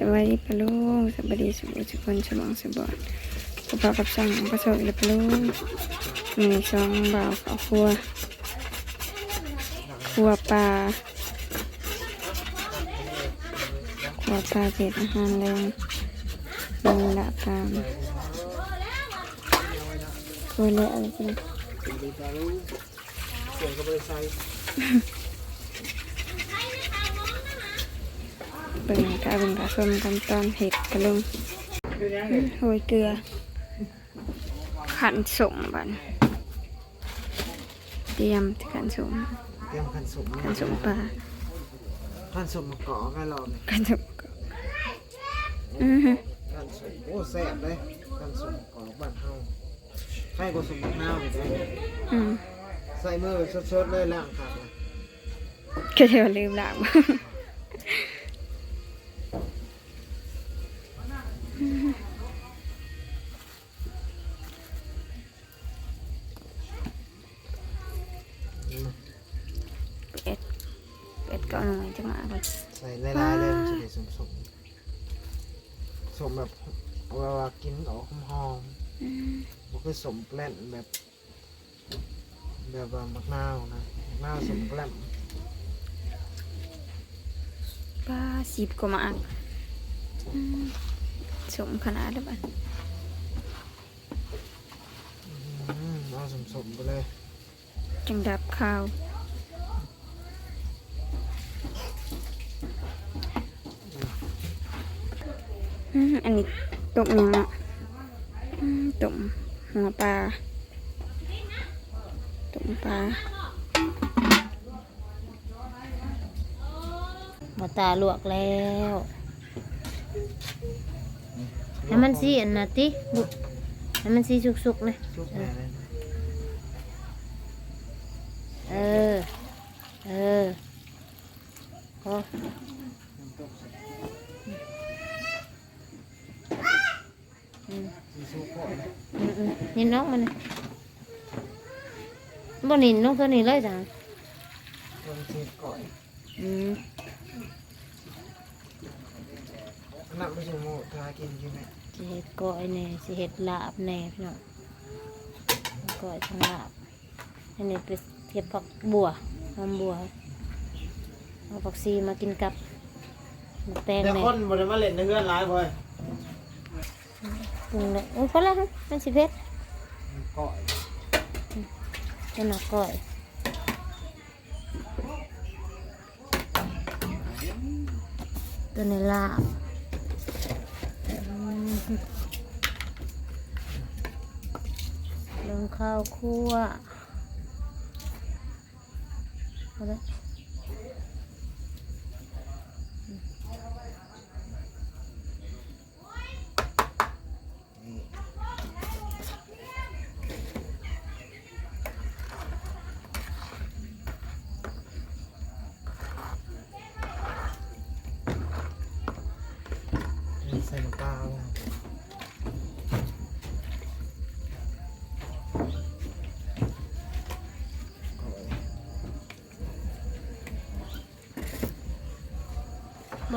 สวัสดีปะลุงสวัสดีสุขสุคนสมองสบอดกระเป๋ากับสั่งประสบเลยปะลุงมีซองบ่าวข้าวครัวครัวปลาครัวปลาเผ็ดอาหารแรงลงละตามครัวเละอะไรกัน ดีปลาลูกส่วนก็บริษัท เบิ่งกะเบิ่งกะส้มกันตอนเห็ดปะลุงโรยเกลือ ขันสมบันเตรียมขันสมเตรียมขันสมขันสมปลาขันสมมะกอกให้เราเนี่ยขันสมก็อือฮึขันสมโอ้แซ่บเลยขันสมมะกอกบ้านเฮาใครก็สมมะนาวอีกเลยอืมใส่มือสดๆเลยล่างขาดเลยก็เดี๋ยวลืมล้าง แบบเวลากินออกหอมอืมๆมันคือสมแปลนแบบ แบบว่ามะนาวนะมะนาวสมแปลนปลาสิบกว่าหมากอืมสมขนาดแล้วบัดอืมเอาสมๆไปเลยจังดับข้าวอืมอันนี้ ต้มยังอะอืมต้มหัวปลาต้มปลามาตาลวกแล้วให้มันสีอันน่ะติบุให้มันสีสุกๆนะชุบแม่เลยเออ เออพอ สีสุกก่อน อื มอืมนี่น้องมันน่ะบ่นี่น้องตัวนี้เลยจ้ะต้นเทียก่อนอืมน้ำไม่ใช่โมทากินกินไหมสิเฮ็ดก้อยแหน่สิเฮ็ดลาบแหน่พี่น้องก้อยทั้งลาบอันนี้เป็นเก็บผักบัวหอมบัวเอาผักซีมากินกับหมูแตงแต่แหน่คนบริมาเล่นในเพื่อนร้ายบ่อยปรุงเลยโอ้ยพอแล้วครับมันสิเผ็ด ก่อยเป็นหนักก้อยตัวนี้ลาบอืมลงข้าวคั่วเอะไร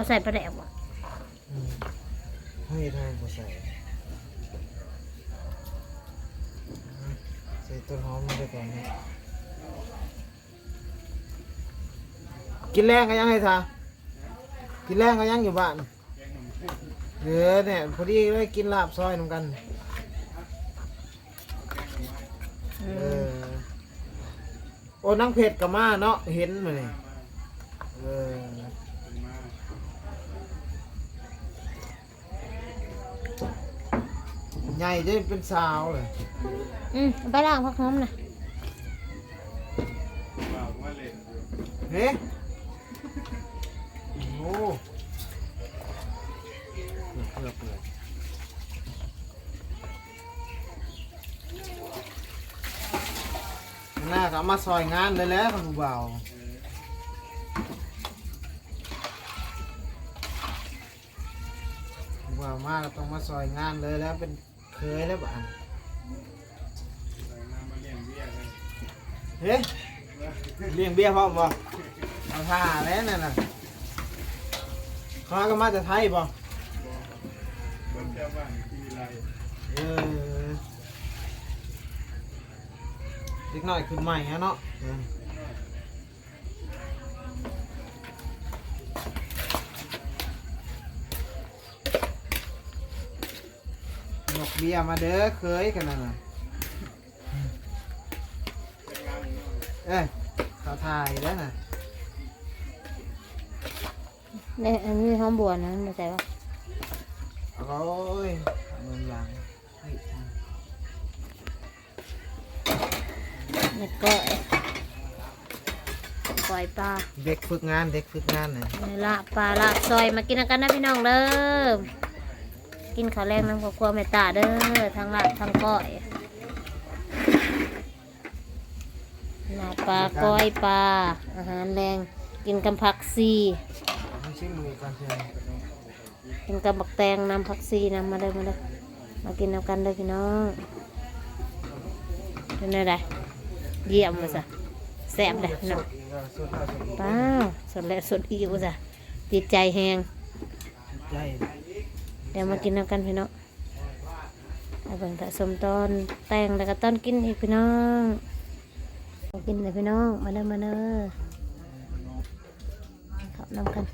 ใส่ปลาแดกบ่อืมให้ทางบ่ใส่อืมใส่ต้นหอมมาด้วยก่อนนี่กินแรงก็ยังให้ทากินแรงก็ยังอยู่บ้านเหลือเนี่ยพอดีได้กินลาบซอยนำกันเออโอ้นังเผ็ดกับมาเนาะเห็นมาเลยเออ ใหญ่จะเป็นสาวเลยอืมเอาไปล้างผักหอมน่ะเฮ้โอ้เปลือกเปลือกหน้าก็เอามาซอยงานเลยแหล้วคุณผู้บ่าวผู้บ่าวมากก็ต้องมาซอยงานเลยแล้วเป็น เคยแล้วบ้านเฮ้เลี้ยงเบี้ยพร้อมบ่เอาท่าแล้วนั่นน่ะเขาก็มาจากไทยบ่แเออเล็กน้อยขึ้นใหม่ฮะเนาะ เออหนกเบียร์มาเด้อเคยกันนั่นน่ะเอ้ยเขาถ่ายแล้วน่ะเนี่ยอันนี้หอมบัวนะไม่ใช่ปะโอ้ยเมืองหลังเฮ้ยเนี่ยก้อยก้อยปลาเด็กฝึกงานเด็กฝึกงานน่ะเนี่ยลาบปลาลาบซอยมากินกันนะพี่น้องเด้อ กินข้าวแรงน้ำข้าวคั่วแม่ตาเด้อทั้งลาบทั้งก้อยลาปลาก้อยปลาอาหารแรงกินกับผักซีกินกับบักแตงน้ำผักซีน้ำมาเลยมาเลยมากินน้ำกันเลยพี่น้องเป็นไงเยี่ยมเลยจ้ะแซ่บเลยน้องสุดแล้วสุดเป้าสดแล้วสดอีกจ้ะติดใจแหงใจ เดี๋ยวมากินน้ำกันพี่น้องเอาเบิ่งแต่สมตอนแตงแล้วก็ต้นกินอีกพี่น้องมากินเลยพี่น้องมาเด้อมาเด้อขับน้ำกัน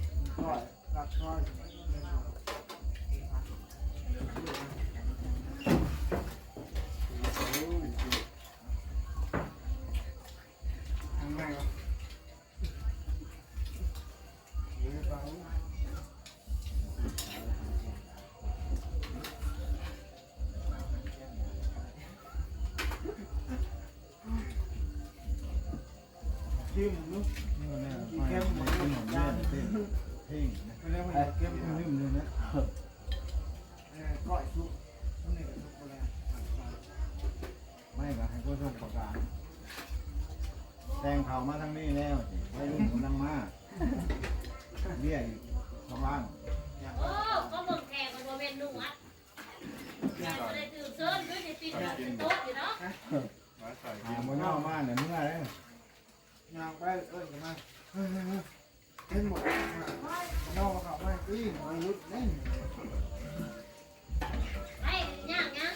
จิ้มนุ๊กเข้มเหมือนกันจานไม่ได้ว่าเข้มนิ่มเลยนะก้อยซุปนี่ก็ซุปอะไรไม่ก็ให้ผู้ชมประกาศแต่งเขามาทั้งนี้แล้วสิไว้รุ่นกำลังมาเบี้ยกชาวบ้านโอ้ก็เบิ่งแขกมันเป็นนุ่งอะแขกมันเลยตื่นเช้าด้วยในปีนแบบโต๊ะอยู่เนาะหาบนนอกมาเนี่ยเมื่อไร ยางไปเอ้ยกันมาเฮ้ยเห็นหมดนอกเขาไม่ตีมาลุดเล่นไอ้ย่างยัง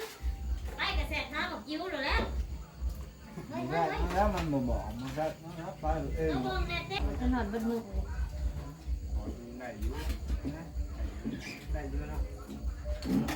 ไอ้กระแสท้าบอกยิ้วเลยแล้วได้แล้วมันบ่บอกมันก็รับไปเองต้องมองแน่เต้ถนนบนมือได้เยอะเนาะอะ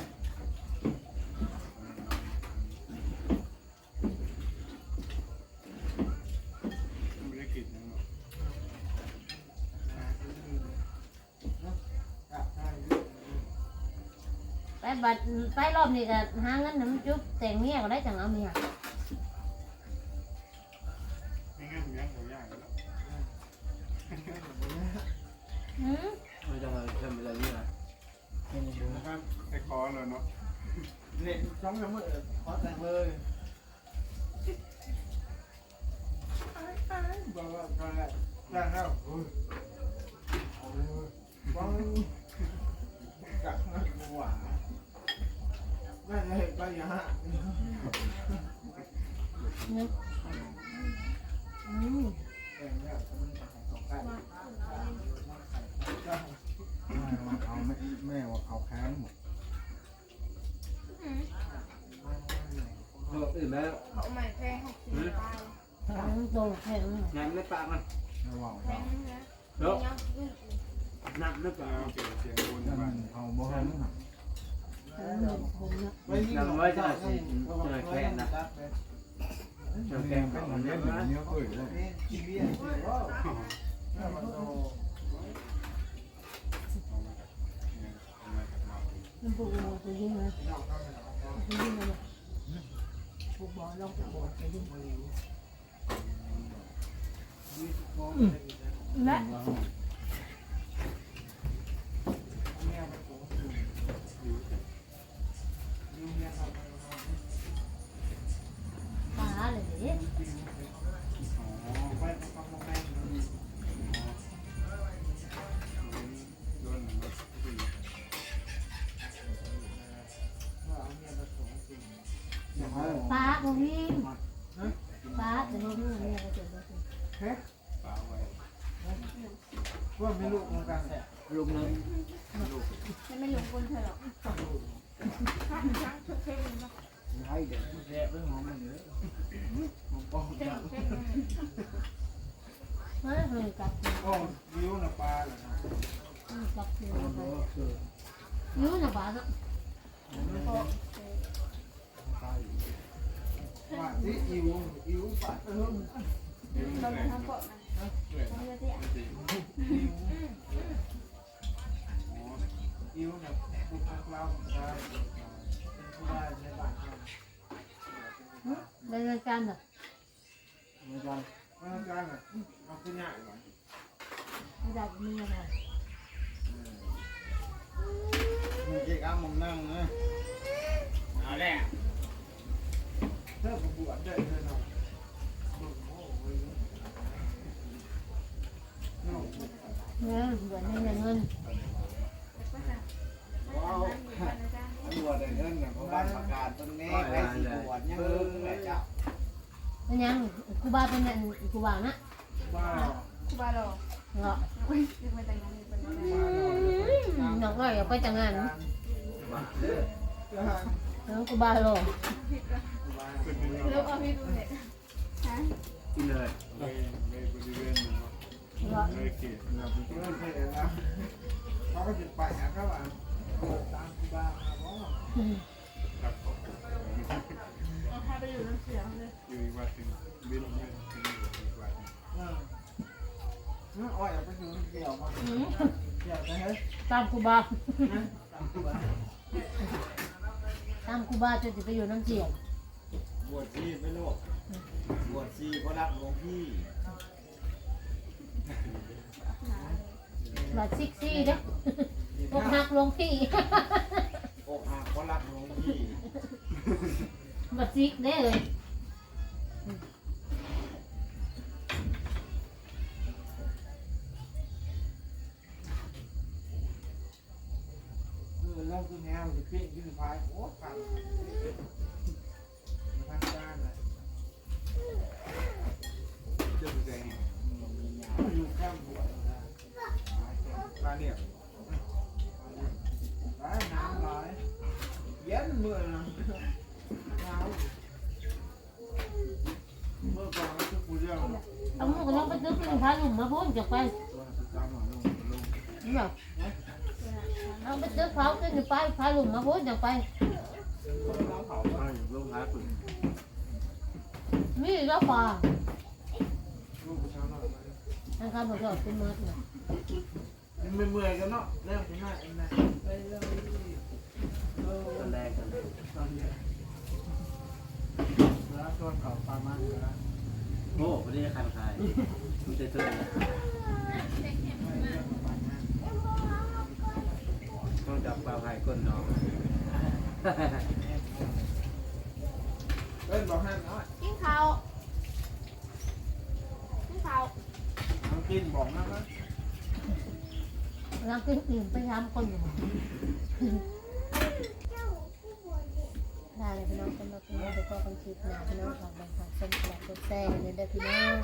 บัดไปรอบนี้ก็หาเงินน้ำจุ๊บแต่งเมียก็ได้จังเอาเมียหืมไม่ต้องทำอะไรนี่นะไอ้คอเลยเนาะเนี่ยช่องยังไม่ขอแต่งเลยบอกว่าก็ได้ได้แล้วฟังกักนะหวาน แม่จะเห็นไปอย่างฮะนึกอืมแต่งแล้วมันสองกันเอาแม่แม่ว่าเอาแค้นหมดอื่นแล้วทั้งตรงแข็งงานไม่ปากมันระวังเนาะนักไม่ปากเอาเสียงเสียงบนถ้าบ้ามันนเอาบ่ให้มันหักผม นำไว้จะสิจอแค่นะจ้าแกงเป็นมันเล่นอย่างนี้ก็เอ้ยเลยชีวิตสิว่ามันปลูกยิ่งนะตัวยิ่งเลยปลูกบ่อลงปลูกบ่อตัวยิ่งและ ปลาตัวยิ่งปลาตัวยิ่งเนี่ยก็เจอปลาไว้ว่าไม่ลูกเหมือนกันลุงนึงไม่ลงคนเถอะหรอกให้เด็กแย่เรื่องของมันเลยของป้องกันเฮ้ยเฮ้ยกลับก็ยิ้วน่ะปลาเหรอครับกลับอยู่โอ้โหคือยูน่ะบ้าเนาะว่าที่อิวอิวปลาเออเราทำก่อนนะ เพื่อนจริงอิวเนี่ยผู้พักเราได้ผู้ได้ในบ้านเราในรายการน่ะ ไม่ได้ไม่ได้น่ะ เนี่ยไม่ได้มีอะไรมึงเจ๊ก้ามึงนั่งนะเอาแหละเธอประบวชได้เงินเงินว้าวตำรวจได้เงินเนี่ยเพราะบ้านประกาศตรงนี้ไปสิบวชยังเบิ่งเลยเจ้าเป็นยังกูบาเป็นยังกูบานะว้าวครูบาหรอเงาะคือเหรอน้องก็อยากไปจังงานจะหา น้องกูบาโลแล้วเอาพี่ดูเนี่ยฮะกินเลยเลยเลยบริเวณนั้เงาะเลยเขตเราไปเที่ยวเสร็จแล้วเขาก็จะไปอะครับอะตามที่บ้านมาบอกครับเอาพาไปอยู่น้ำเสียงเลยอยู่อีกวัดหนึ่งบินไปที่อีกวัดหนึ่งอ้อยเอยไปถึงเกี่ยวมาเกี่ยวนะฮ้ยตามกูบาตามที่บ้า นตามกูบาจนจะไปอยู่น้ำเจียงบวชชีไปโลกบวชชีเพราะรักหลวงพี่บาดซิกซี่เด้พวกหักลงพี่อกหักเพราะรักหลวงพี่บาดซิกได้เลย เปี้ยนยืนพายโอ้กันพันด้านเลยเจ้าผู้ใจอยู่ข้างหัวนะปลาเนี่ยร้ายน้ำร้ายเย็นเมื่อนะหนาวเมื่อก่อนก็คือกูเรื่องเอามึงก็ต้องไปซื้อเป็นพาลุมมาพูดจะไปตัวจำห น่อยลงลงนี่หรอเอาไปซื้อเขาขึ้นไปพาลุมมาพูดจะไปน้ำเผาปลาอยู่ลงท้ายฝึกมีแล้วป่าลูกกูช้าหน่อยทางข้าบอกว่าเป็นมืดนะมันเมื่อยกันเนาะเริ่มเป็นหน้าเอ็นนะไปเรื่องนี้เออตอนแรกกันตอนนี้แล้วตัวเก่าปลามันแล้วโอ้ไม่ได้คันใครมันจะเท่าไหร่ ต้องจับปลาไผ่ก้นน้องเล่นบอกห้ามน้อยกินข้าวกินข้าวน้องกินบอกนะนะเราขึ้นอื่นไปทำคนอยู่ได้เลยพี่น้องสำหรับพี่น้องไปก็คอนคิดนะพี่น้องฝากบังคับสมบัติกดแซ่เนี่ยเด้อพี่น้อง